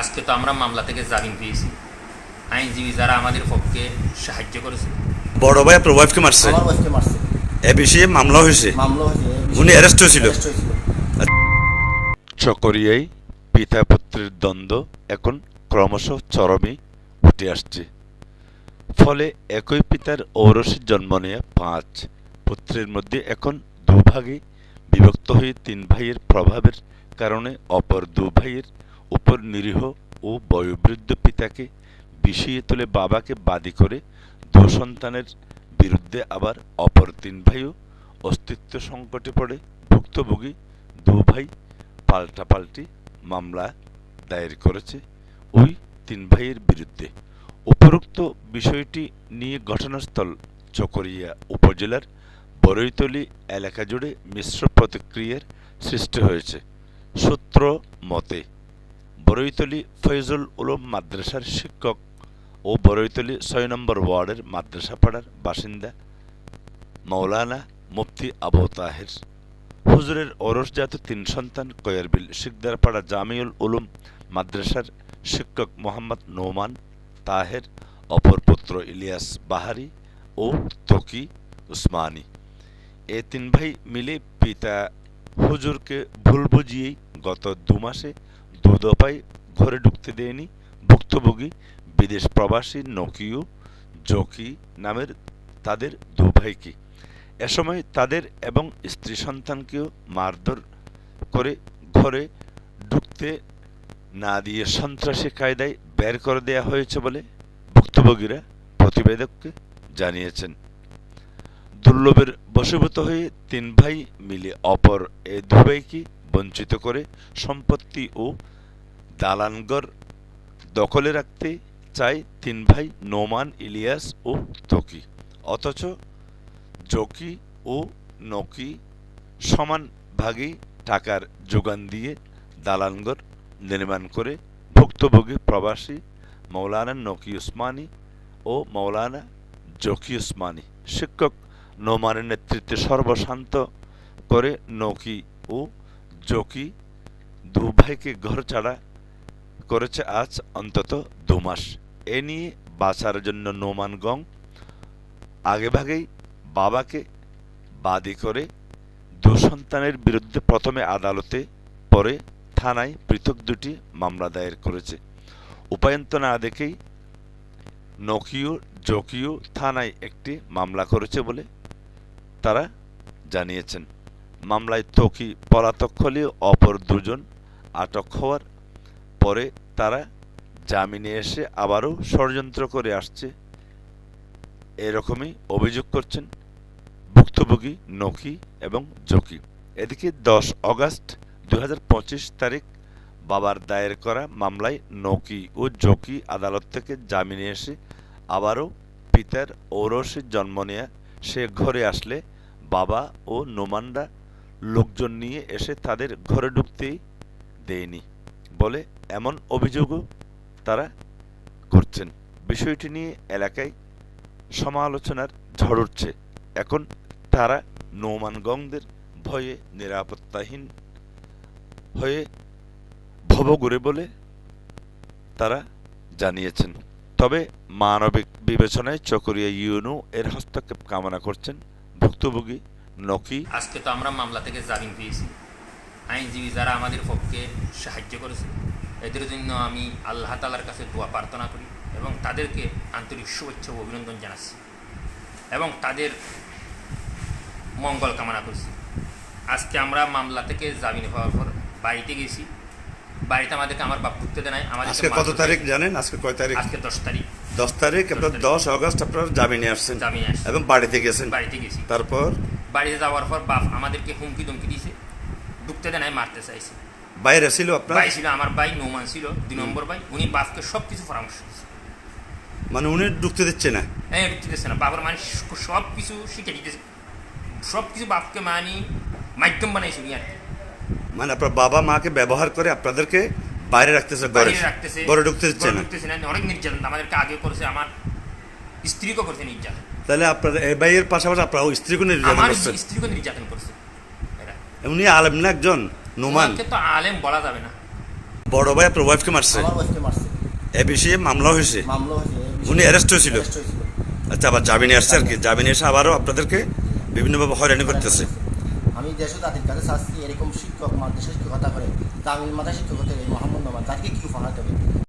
আজকে তো আমরা মামলা থেকে জামিন পেয়েছি। আইনজীবী যারা আমাদের পক্ষে সাহায্য করেছে। বড় ভাই আপনার ওয়াইফকে মারছে? আমার ওয়াইফকে মারছে। এ বিষয়ে মামলা হয়েছে? মামলা হয়েছে উনি arrest হয়েছিল? চকরিয়ায় পিতা পুত্রের দ্বন্দ্ব এখন ক্রমশ চরমে উঠে আসছে। ফলে একই পিতার ঔরসে জন্ম নেয়া পাঁচ পুত্রের মধ্যে এখন দুভাগে বিভক্ত হয়ে তিন ভাইয়ের প্রভাবের কারণে অপর দু ভাইয়ের উপর নিরীহ ও বয়োবৃদ্ধ পিতাকে বিষিয়ে তুলে বাবাকে বাদী করে সন্তানের বিরুদ্ধে আবার অপর তিন ভাইও অস্তিত্ব সংকটে পড়ে ভুক্তভোগী দু ভাই পাল্টাপাল্টি মামলা দায়ের করেছে ওই তিন ভাইয়ের বিরুদ্ধে। উপরোক্ত বিষয়টি নিয়ে ঘটনাস্থল চকরিয়া উপজেলার বরৈতলি এলাকা জুড়ে মিশ্র প্রতিক্রিয়ার সৃষ্টি হয়েছে। সূত্র মতে বরৈতলী ফৈজুল উলুম মাদ্রাসার শিক্ষক ও বরৈতলী ছয় নম্বর ওয়ার্ডের মাদ্রাসাপাড়ার বাসিন্দা মৌলানা মুফতি আবু তাহের। হুজুরের ওরসজাত তিন সন্তান কয়ারবিল শিকদারপাড়া জামিউল উলুম মাদ্রাসার শিক্ষক মোহাম্মদ নোমান তাহের, অপর পুত্র ইলিয়াস বাহারি ও তকি উসমানী। এ তিন ভাই মিলে পিতা হুজুরকে ভুল বুঝিয়েই গত দু মাসে দু দফায় ঘরে ঢুকতে দেয়নি। ভুক্তভোগী, বিদেশ প্রবাসী নকিউ, জকি নামের তাদের দু ভাইকে। এ সময় তাদের এবং স্ত্রী সন্তানকেও মারধর করে ঘরে ঢুকতে না দিয়ে সন্ত্রাসী কায়দায় বের করে দেয়া হয়েছে বলে ভুক্তভোগীরা প্রতিবেদককে জানিয়েছেন। দুর্লভের বশীভূত হয়ে তিন ভাই মিলে অপর এ দুভাইকে বঞ্চিত করে সম্পত্তি ও দালানগর দখলে রাখতে চায় তিন ভাই নোমান, ইলিয়াস ও তকি অথচ জকি ও নকি সমান ভাগে টাকার যোগান দিয়ে দালানগর নির্মাণ করে ভুক্তভোগী প্রবাসী মৌলানা নকি উসমানী ও মৌলানা জকি উসমানী। শিক্ষক নোমানের নেতৃত্বে সর্বশান্ত করে নকি ও জকি দু ভাইকে ঘর ছাড়া করেছে আজ অন্তত দু মাস এ নিয়ে বাঁচার জন্য নোমান গং আগেভাগেই বাবাকে বাদী করে দু সন্তানের বিরুদ্ধে প্রথমে আদালতে পরে থানায় পৃথক দুটি মামলা দায়ের করেছে উপায়ন্ত না দেখেই নকিও জকিও থানায় একটি মামলা করেছে বলে তারা জানিয়েছেন মামলায় তকি পলাতক হলেও অপর দুজন আটক হওয়ার পরে তারা জামিনে এসে আবারও ষড়যন্ত্র করে আসছে। এরকমই অভিযোগ করছেন ভুক্তভোগী নকি এবং জকি। এদিকে দশ অগাস্ট দু হাজার পঁচিশ তারিখ বাবার দায়ের করা মামলায় নকি ও জকি আদালত থেকে জামিনে এসে আবারও পিতার ঔরসে জন্ম নেয়া সে ঘরে আসলে বাবা ও নোমানরা লোকজন নিয়ে এসে তাদের ঘরে ঢুকতেই দেয়নি বলে এমন অভিযোগও তারা করছেন। বিষয়টি নিয়ে এলাকায় সমালোচনার ঝড় উঠছে। এখন তারা নৌমানগংদের ভয়ে নিরাপত্তাহীন হয়ে ভবঘুরে বলে তারা জানিয়েছেন। তবে মানবিক বিবেচনায় চকরিয়া ইউনু এর হস্তক্ষেপ কামনা করছেন ভুক্তভোগী নকি? আজকে তো আমরা মামলা থেকে জামিন পেয়েছি। আইনজীবী যারা আমাদের পক্ষে সাহায্য করেছে এদের জন্য আমি আল্লাহ তালার কাছে দোয়া প্রার্থনা করি এবং তাদেরকে আন্তরিক শুভেচ্ছা ও অভিনন্দন জানাচ্ছি এবং তাদের মঙ্গল কামনা করছি। আজকে আমরা মামলা থেকে জামিন হওয়ার পর বাড়িতে গেছি। বাড়িতে আমাদেরকে আমার বাপ ঢুকতে দেয় আমাদের আজকে কত তারিখ জানেন? আজকে কয় তারিখ? আজকে দশ তারিখ। দশ তারিখ আপনার দশ আগস্ট আপনার জামিনে আসছেন জামিনে। এবং বাড়িতে গেছেন। বাড়িতে গেছি। তারপর? বাড়িতে যাওয়ার পর বাপ আমাদেরকে হুমকি ধমকি দিয়েছে ঢুকতে দেয় মারতে চাইছে। বাইরে ছিল আপনার? ভাই ছিল আমার ভাই নৌমান ছিল দুই নম্বর ভাই উনি বাপকে সব কিছু পরামর্শ দিয়েছে মানে উনি ঢুকতে দিচ্ছে না? হ্যাঁ ঢুকতে দিচ্ছে না বাবার মানে সব কিছু শিখে দিতেছে। সব কিছু বাপকে মানি মাধ্যম বানাইছে উনি আর কি। মানে আপনার বাবা মাকে ব্যবহার করে আপনাদেরকে বাইরে রাখতেছে ঘরে? বাইরে রাখতেছে ঘরে ঢুকতে দিচ্ছে না? অনেক নির্যাতন। আমাদেরকে আগে করেছে আমার স্ত্রীকেও করছে নির্যাতন। তাহলে আপনাদের এই ভাইয়ের পাশাপাশি আপনার স্ত্রীকে নির্যাতন করছেন স্ত্রীকেও নির্যাতন করছে? এরা। উনি আলেম না একজন? নোমান? তো আলেম বলা যাবে না। বড় ভাই আপনার ওয়াইফকে মারছে? এ বিষয়ে মামলা হয়েছে? উনি অ্যারেস্ট হয়েছিল? আচ্ছা আবার জামিনে আসছে আর কি। জামিনে এসে আবারও আপনাদেরকে বিভিন্নভাবে হয়রানি করতেছে। আমি দেশও তাদের কাছে চাচ্ছি এরকম শিক্ষক মাদ্রাসা শিক্ষকতা করে তামিল মাথা শিক্ষকতা এই মোহাম্মদ নামান তাদেরকে কি উপহার দেবে